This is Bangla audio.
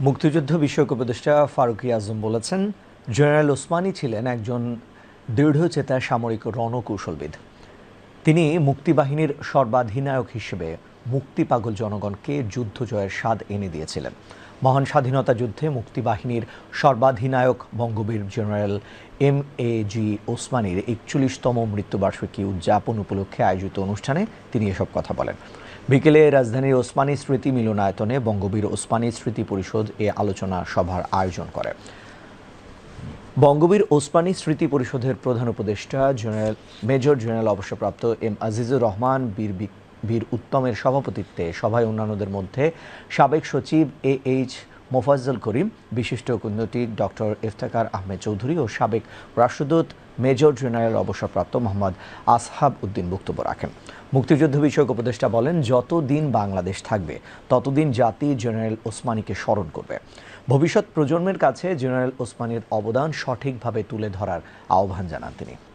মুক্তিযুদ্ধ বিষয়ক উপদেষ্টা ফারুকি আজম বলেছেন, জেনারেল ওসমানী ছিলেন একজন দৃঢ়চেতা সামরিক রণকৌশলবিদ। তিনি মুক্তিবাহিনীর সর্বাধিনায়ক হিসেবে মুক্তিপাগল জনগণকে যুদ্ধ জয়ের স্বাদ এনে দিয়েছিলেন। মহান স্বাধীনতা যুদ্ধে মুক্তিবাহিনীর সর্বাধিনায়ক বঙ্গবীর জেনারেল এম এ জি ওসমানীর একচল্লিশতম মৃত্যুবার্ষিকী উদযাপন উপলক্ষে আয়োজিত অনুষ্ঠানে তিনি এসব কথা বলেন। বিকেলে রাজধানীর ওসমানী স্মৃতি মিলনায়তনে বঙ্গবীর ওসমানী স্মৃতি পরিষদ এ আলোচনা সভার আয়োজন করে। বঙ্গবীর ওসমানী স্মৃতি পরিষদের প্রধান উপদেষ্টা জেনারেল, মেজর জেনারেল অবসরপ্রাপ্ত এম আজিজুর রহমান, বীর বীর উত্তমের সভাপতিত্বে সভায় অন্যান্যদের মধ্যে সাবেক সচিব এ এইচ মোফাজ্জল করিম, বিশিষ্ট কূটনৈতিক ডক্টর ইফতেখার আহমেদ চৌধুরী ও সাবেক রাষ্ট্রদূত মেজর জেনারেল অবসরপ্রাপ্ত মোহাম্মদ আসহাব উদ্দিন বক্তব্য রাখেন। মুক্তিযুদ্ধ বিষয়ক উপদেষ্টা বলেন, যতদিন বাংলাদেশ থাকবে, ততদিন জাতি জেনারেল ওসমানীকে স্মরণ করবে। ভবিষ্যৎ প্রজন্মের কাছে জেনারেল ওসমানীর অবদান সঠিকভাবে তুলে ধরার আহ্বান জানান তিনি।